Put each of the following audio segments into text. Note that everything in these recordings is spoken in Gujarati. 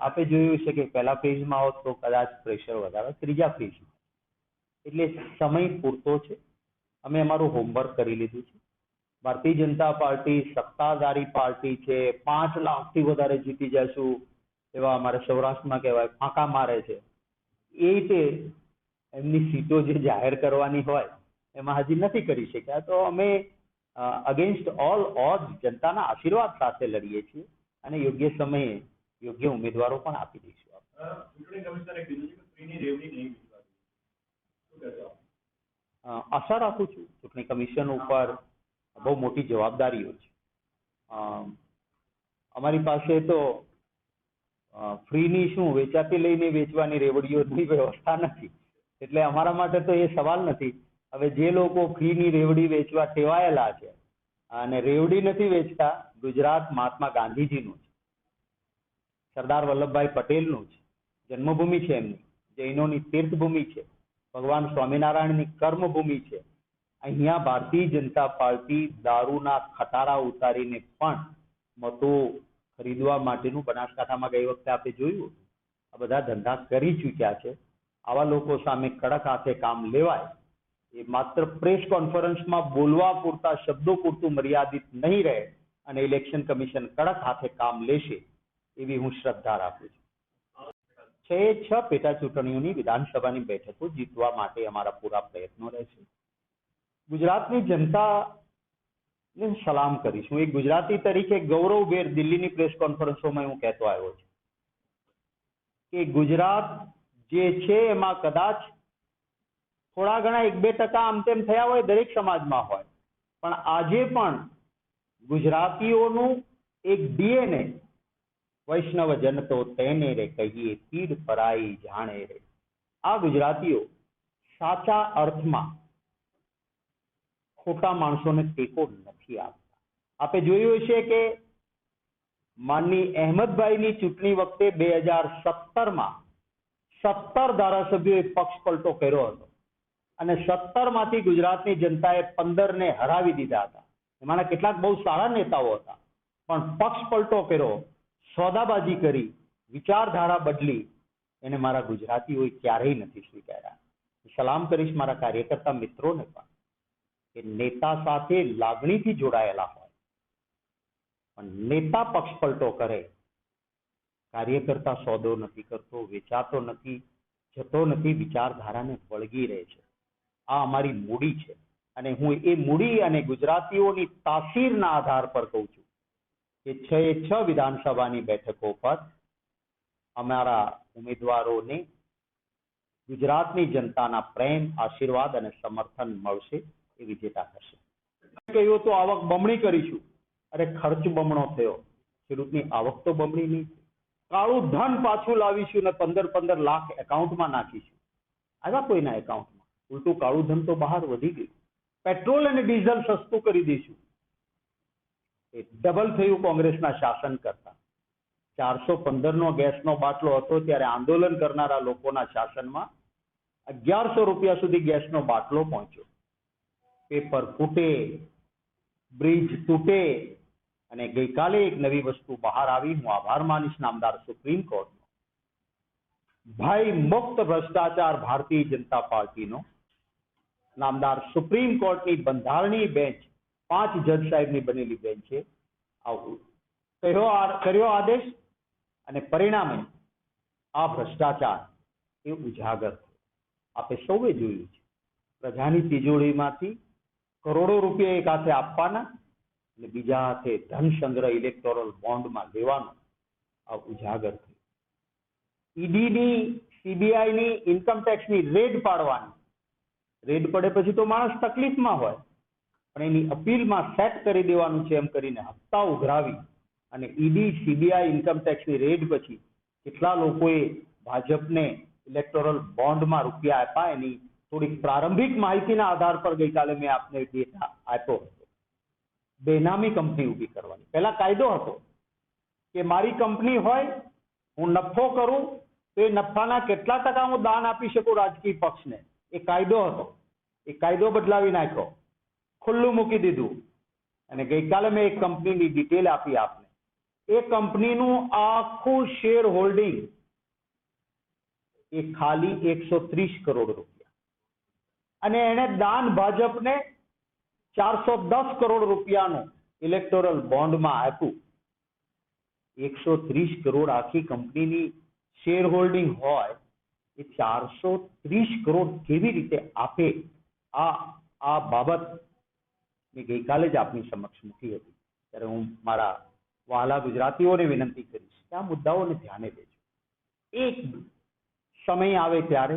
આપે જોયું છે કે પહેલા ફેઝમાં હોત તો કદાચ પ્રેશર વધારે ત્રીજા ફેઝ એટલે સમય પૂરતો છે. અમે અમારું હોમવર્ક કરી લીધું છે. ભારતીય જનતા પાર્ટી, સત્તાધારી પાર્ટી છે. પાંચ લાખથી વધારે જીતી જશું એવા અમારે સૌરાષ્ટ્રમાં કહેવાય, ફાંકા મારે છે. એ રીતે એમની સીટો જે જાહેર કરવાની હોય, એમાં હજી નથી કરી શક્યા. તો અમે અગેન્સ્ટ ઓલ ઓડ જનતાના આશીર્વાદ સાથે લડીએ છીએ અને યોગ્ય સમયે યોગ્ય ઉમેદવારો પણ આપી દઈશું આશા રાખું છું ચૂંટણી કમિશન ઉપર બહુ મોટી જવાબદારીઓ છે. અ, અમારી પાસે તો ફ્રીની શું વેચાતી લઈને વેચવાની રેવડીઓની વ્યવસ્થા નથી. એટલે અમારા માટે તો એ સવાલ નથી. હવે જે લોકો ફ્રીની રેવડી વેચવા ટેવાયેલા છે અને રેવડી નથી વેચતા, ગુજરાત મહાત્મા ગાંધીજીનું છે. સરદાર વલ્લભભાઈ પટેલનું છે. જન્મભૂમિ છે એમની. જૈનોની તીર્થભૂમિ છે. ભગવાન સ્વામિનારાયણની કર્મભૂમિ છે. અહીંયા ભારતીય જનતા પાર્ટી દારૂના ખટારા ઉતારીને પણ મતો ખરીદવા માટેનું બનાસકાંઠામાં ગઈ વખતે આપણે જોયું આ બધા ધંધા કરી ચૂક્યા છે. આવા લોકો સામે કડક હાથે કામ લેવાય. એ માત્ર પ્રેસ કોન્ફરન્સમાં બોલવા પૂરતા શબ્દો પૂરતું મર્યાદિત નહીં રહે અને ઇલેક્શન કમિશન કડક હાથે કામ લેશે એવી હું શ્રદ્ધા રાખું છું. છે છ પેટા ચૂંટણીઓની વિધાનસભાની બેઠકો જીતવા માટે અમારા પૂરા પ્રયત્નો રહેશે. ગુજરાતની જનતાને સલામ કરીશું. એક ગુજરાતી તરીકે ગૌરવભેર દિલ્હીની પ્રેસ કોન્ફરન્સોમાં હું કહેતો આવ્યો છું કે ગુજરાત જે છે એમાં કદાચ થોડા ઘણા એક બે ટકા આમ તેમ થયા હોય દરેક સમાજમાં હોય. પણ આજે પણ ગુજરાતીઓનું એક ડીએનએ વૈષ્ણવ જન તો તેને રે કહીએ પીડ પરાઈ જાણે રે. આ ગુજરાતીઓ સાચા અર્થમાં ખોટા માણસોને ટેકો નથી આપતા. આપે જોયું હશે કે માનની અહેમદભાઈની ચૂંટણી વખતે બે હજાર સત્તરમાં સત્તર ધારાસભ્યોએ પક્ષ પલટો કર્યો હતો. અને સત્તરમાંથી ગુજરાતની જનતાએ પંદર ને હરાવી દીધા હતા. એમાંના કેટલાક બહુ સારા નેતાઓ હતા. પણ પક્ષ પલટો કર્યો, સોદાબાજી કરી, વિચારધારા બદલી, એને મારા ગુજરાતીઓએ ક્યારેય નથી સ્વીકાર્યા. સલામ કરીશ મારા કાર્યકર્તા મિત્રોને પણ, કે નેતા સાથે લાગણીથી જોડાયેલા હોય. પણ નેતા પક્ષ પલટો કરે, કાર્યકર્તા સોદો નથી કરતો, વેચાતો નથી, જતો નથી, વિચારધારાને વળગી રહે છે. આ અમારી મૂડી છે. અને હું એ મૂડી અને ગુજરાતીઓની તાસીરના આધાર પર કહું છું કે છ એ છ વિધાનસભાની બેઠકો પર અમારા ઉમેદવારોને ગુજરાતની જનતાના પ્રેમ, આશીર્વાદ અને સમર્થન મળશે એ વિજેતા થશે. કહ્યું તો આવક બમણી કરીશું. અરે, ખર્ચ બમણો થયો. ખેડૂતની આવક તો બમણી નહીં. કાળું ધન પાછું લાવીશું ને પંદર પંદર લાખ એકાઉન્ટમાં નાખીશું. આવ્યા કોઈના એકાઉન્ટમાં? ઉલટું કાળું ધન તો બહાર વધી ગયું. પેટ્રોલ અને ડીઝલ સસ્તું કરી દઈશું. એ ડબલ થયું કોંગ્રેસના શાસન કરતા. ચારસો પંદરનો ગેસનો બાટલો હતો ત્યારે આંદોલન કરનારા લોકોના શાસનમાં અગિયારસો રૂપિયા સુધી ગેસનો બાટલો પહોંચ્યો. પેપર ફૂટે, બ્રિજ તૂટે અને ગઈકાલે એક નવી વસ્તુ બહાર આવી, હું આભાર માનીશ નામદાર સુપ્રીમ કોર્ટનો. ભાઈ મુક્ત ભ્રષ્ટાચાર ભારતીય જનતા પાર્ટીનો નામદાર સુપ્રીમ કોર્ટની બંધારણીય બેન્ચ પાંચ જજ સાહેબની બનેલી બેન્ચ છે. આવું કર્યો કર્યો આદેશ અને પરિણામે આ ભ્રષ્ટાચાર એ ઉજાગર થયો. આપે સૌએ જોયું છે. પ્રજાની તિજોરીમાંથી કરોડો રૂપિયા એક હાથે આપવાના અને બીજા હાથે ધન સંગ્રહ ઇલેક્ટોરલ બોન્ડમાં લેવાનો આ ઉજાગર થયું. ઈડીની, સીબીઆઈની ઇન્કમટેક્સની રેડ પાડવાની રેડ પડે પછી તો માણસ તકલીફમાં હોય. પણ એની અપીલમાં સેટ કરી દેવાનું છે એમ કરીને હપ્તા ઉઘરાવી અને ઈડી, સીબીઆઈ ઇન્કમટેક્સની રેડ પછી કેટલા લોકોએ ભાજપને ઇલેક્ટોરલ બોન્ડમાં રૂપિયા આપ્યા એની થોડીક પ્રારંભિક માહિતીના આધાર પર ગઈકાલે મેં આપને ડેટા આપ્યો હતો. બેનામી કંપની ઊભી કરવાની. પહેલા કાયદો હતો કે મારી કંપની હોય, હું નફો કરું, તો એ નફાના કેટલા ટકા હું દાન આપી શકું રાજકીય પક્ષને? એ કાયદો હતો. એ કાયદો બદલાવી નાખ્યો. ખુલ્લું મૂકી દીધું. અને ગઈકાલે મેં એક કંપનીની ડિટેલ આપી આપને. એ કંપનીનું આખું શેર હોલ્ડિંગ એ ખાલી એકસો ત્રીસ કરોડ રૂપિયા. અને એણે દાન ભાજપને ચારસો દસ કરોડ રૂપિયાનું ઇલેક્ટોરલ બોન્ડમાં આપ્યું. એકસો ત્રીસ કરોડ આખી કંપનીની શેર હોલ્ડિંગ હોય એ ચારસો ત્રીસ કરોડ કેવી રીતે આપે? આ આ બાબત મેં ગઈકાલે જ આપની સમક્ષ મૂકી હતી. ત્યારે હું મારા વહાલા ગુજરાતીઓને વિનંતી કરીશ કે આ મુદ્દાઓને ધ્યાને લેજો. એક સમય આવે ત્યારે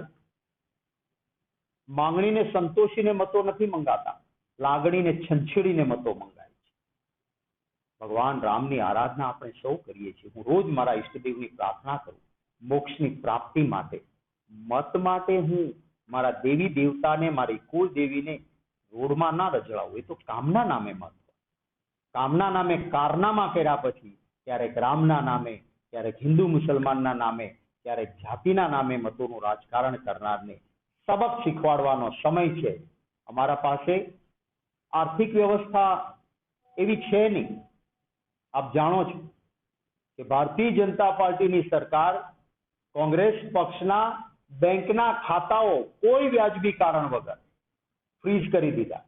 માંગણીને સંતોષીને મતો નથી મંગાતા, લાગણીને છંછેડીને મતો મંગાય છે. ભગવાન રામની આરાધના આપણે સૌ કરીએ છીએ. હું રોજ મારા ઈષ્ટદેવની પ્રાર્થના કરું, મોક્ષની પ્રાપ્તિ માટે. મત માટે હું મારા દેવી દેવતાને, મારી કુળ દેવીને રોડમાં ના રજડાવું. એ તો કામના નામે મત. કામના નામે કારનામાં કર્યા પછી, ક્યારેક રામના નામે, ક્યારેક હિન્દુ મુસલમાનના નામે, ક્યારેક જાતિના નામે મતોનું રાજકારણ કરનારને સબક શીખવાડવાનો સમય છે. અમારા પાસે આર્થિક વ્યવસ્થા એવી છે નહીં. આપ જાણો છો કે ભારતીય જનતા પાર્ટીની સરકાર કોંગ્રેસ પક્ષના બેંકના ખાતાઓ કોઈ વ્યાજબી કારણ વગર ફ્રીઝ કરી દીધા.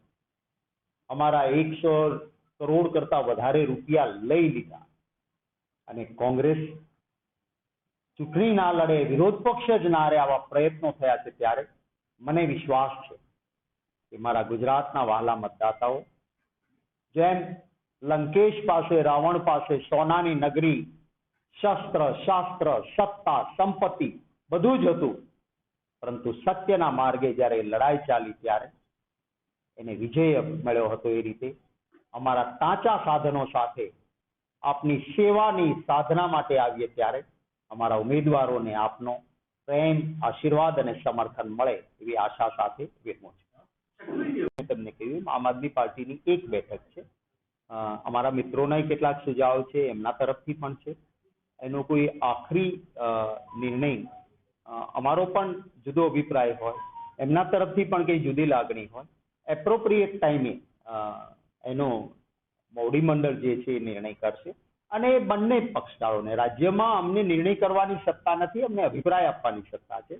અમારા એકસો કરોડ કરતા વધારે રૂપિયા લઈ લીધા. અને કોંગ્રેસ ચૂંટણી ના લડે વિરોધ પક્ષ જ ના રહે આવા પ્રયત્નો થયા છે ત્યારે મને વિશ્વાસ છે કે મારા ગુજરાતના વહાલા મતદાતાઓ, જેમ લંકેશ પાસે, રાવણ પાસે, સોનાની નગરી, શસ્ત્ર, શાસ્ત્ર, સત્તા, સંપત્તિ, બધું જ હતું પરંતુ સત્યના માર્ગે જ્યારે લડાઈ ચાલી ત્યારે એને વિજય મળ્યો હતો એ રીતે અમારા તાચા સાધનો સાથે, આપની સેવાની સાધના માટે આવીએ ત્યારે અમારા ઉમેદવારોને આપનો પ્રેમ, આશીર્વાદ અને સમર્થન મળે એવી આશા સાથે વિરમું છે. તમને કહ્યું આમ આદમી પાર્ટીની એક બેઠક છે. અમારા મિત્રોના કેટલાક સુઝાવ છે, એમના તરફથી પણ છે. એનો કોઈ આખરી નિર્ણય અમારો પણ જુદો અભિપ્રાય હોય. એમના તરફથી પણ કંઈ જુદી લાગણી હોય. એપ્રોપ્રિએટ ટાઈમે એનો મોવડી મંડળ જે છે એ નિર્ણય કરશે. અને બંને પક્ષકારોને રાજ્યમાં અમને નિર્ણય કરવાની સત્તા નથી, અમને અભિપ્રાય આપવાની સત્તા છે.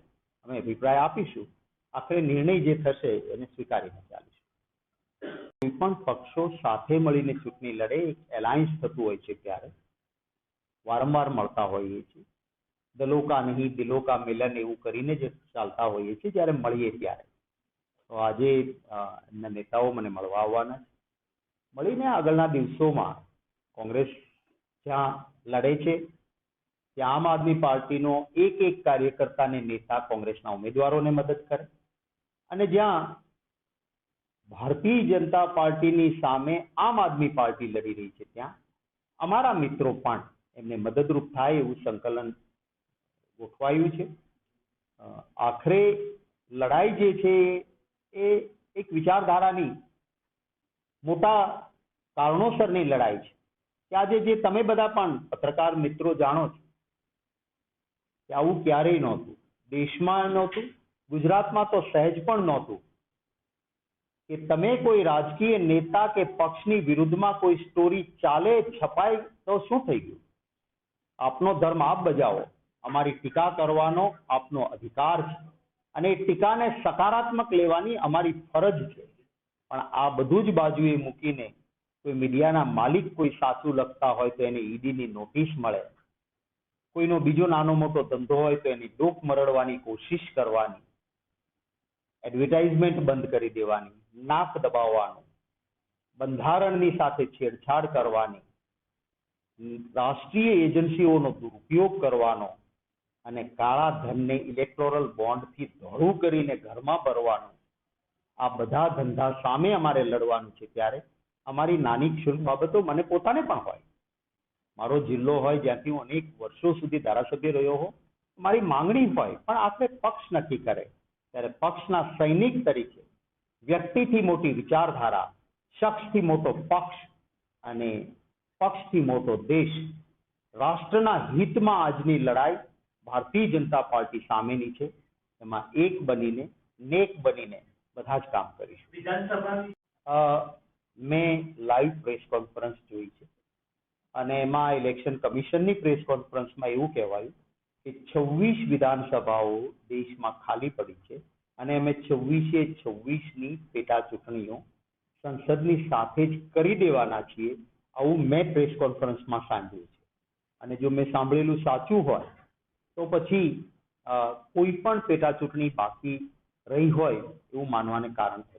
અમે અભિપ્રાય આપીશું. આખરે નિર્ણય જે થશે એને સ્વીકારીને ચાલીશું. કોઈ પણ પક્ષો સાથે મળીને ચૂંટણી લડે, એક એલાયન્સ થતું હોય છે ત્યારે. વારંવાર મળતા હોઈએ છીએ. દલો કા નહીં દિલો મિલન એવું કરીને જ ચાલતા હોઈએ છીએ જ્યારે મળીએ ત્યારે. તો આજે એમના નેતાઓ મને મળવા આવવાના મળીને આગળના દિવસોમાં કોંગ્રેસ જ્યાં લડે છે, ત્યાં આમ આદમી પાર્ટીનો એક એક કાર્યકર્તાને નેતા કોંગ્રેસના ઉમેદવારોને મદદ કરે અને જ્યાં ભારતીય જનતા પાર્ટીની સામે આમ આદમી પાર્ટી લડી રહી છે ત્યાં અમારા મિત્રો પણ એમને મદદરૂપ થાય એવું સંકલન ગોઠવાયું છે. આખરે લડાઈ જે છે એ એક વિચારધારાની મોટા કારણોસરની લડાઈ છે. કે આજે જે તમે બધા પણ પત્રકાર મિત્રો જાણો છો કે આવું ક્યારેય નહોતું. દેશમાં નહોતું, ગુજરાતમાં તો સહેજ પણ નહોતું. કે તમે કોઈ રાજકીય નેતા કે પક્ષની વિરુદ્ધમાં કોઈ સ્ટોરી ચાલે, છપાય, તો શું થઈ ગયું? આપનો ધર્મ આપ બજાવો. અમારી ટીકા કરવાનો આપનો અધિકાર છે. અને ટીકાને સકારાત્મક લેવાની અમારી ફરજ છે. પણ આ બધું જ બાજુએ મૂકીને કોઈ મીડિયાના માલિક કોઈ સાચું લખતા હોય તો એને ઈડીની નોટિસ મળે. કોઈનો બીજો નાનો મોટો ધંધો હોય તો એની ડોક મરડવાની કોશિશ કરવાની. એડવર્ટાઇઝમેન્ટ બંધ કરી દેવાની. નાક દબાવવાનું. બંધારણની સાથે છેડછાડ કરવાની. રાષ્ટ્રીય એજન્સીઓનો દુરુપયોગ કરવાનો. અને કાળા ધનને ઇલેક્ટોરલ બોન્ડથી ધોળું કરીને ઘરમાં ભરવાનું. આ બધા ધંધા સામે અમારે લડવાનું છે ત્યારે અમારી નાની ક્ષુલ્ક બાબતો મને પોતાને પણ હોય. મારો જિલ્લો હોય જ્યાંથી હું અનેક વર્ષો સુધી ધારાસભ્ય રહ્યો હો મારી માંગણી હોય, પણ આખરે પક્ષ નક્કી કરે. ત્યારે પક્ષના સૈનિક તરીકે વ્યક્તિથી મોટી વિચારધારા, શખ્સથી મોટો પક્ષ અને પક્ષથી મોટો દેશ રાષ્ટ્રના હિતમાં આજની લડાઈ ભારતીય જનતા પાર્ટી સામેની છે. એમાં એક બનીને, નેક બનીને બધા જ કામ કરીશું. મેં લાઈવ પ્રેસ કોન્ફરન્સ જોઈ છે. અને એમાં ઇલેક્શન કમિશનની પ્રેસ કોન્ફરન્સમાં એવું કહેવાયું કે છવ્વીસ વિધાનસભાઓ દેશમાં ખાલી પડી છે અને અમે છવ્વીસે છવ્વીસની પેટા ચૂંટણીઓ સંસદની સાથે જ કરી દેવાના છીએ. આવું મેં પ્રેસ કોન્ફરન્સમાં સાંભળ્યું છે. અને જો મેં સાંભળેલું સાચું હોય તો પછી અ, કોઈ પણ પેટા ચૂંટણી બાકી રહી હોય એવું માનવાને કારણ છે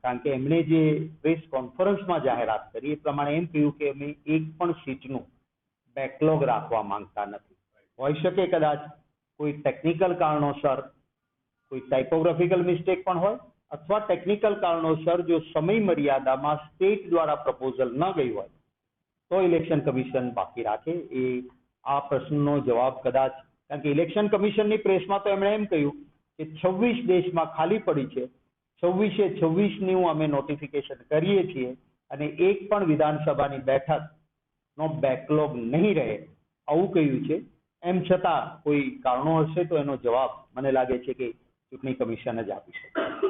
કારણ કે એમણે જે પ્રેસ કોન્ફરન્સમાં જાહેરાત કરી એ પ્રમાણે એમ કહ્યું કે અમે એક પણ સીટનું બેકલોગ રાખવા માંગતા નથી. હોઈ શકે કદાચ કોઈ ટેકનિકલ કારણોસર કોઈ ટાઇપોગ્રાફિકલ મિસ્ટેક પણ હોય અથવા ટેકનિકલ કારણોસર જો સમય મર્યાદામાં સ્ટેટ દ્વારા પ્રપોઝલ ન ગઈ હોય, તો ઇલેક્શન કમિશન બાકી રાખે. એ આ પ્રશ્નનો જવાબ કદાચ, કારણ કે ઇલેક્શન કમિશનની પ્રેસમાં તો એમણે એમ કહ્યું કે છવ્વીસ દેશમાં ખાલી પડી છે. છવ્વીસે છવ્વીસનું અમે નોટિફિકેશન કરીએ છીએ અને એક પણ વિધાનસભાની બેઠક નો બેકલોગ નહીં રહે. આવું કહ્યું છે. એમ છતાં કોઈ કારણો હશે તો એનો જવાબ મને લાગે છે કે ચૂંટણી કમિશન જ આપી શકે.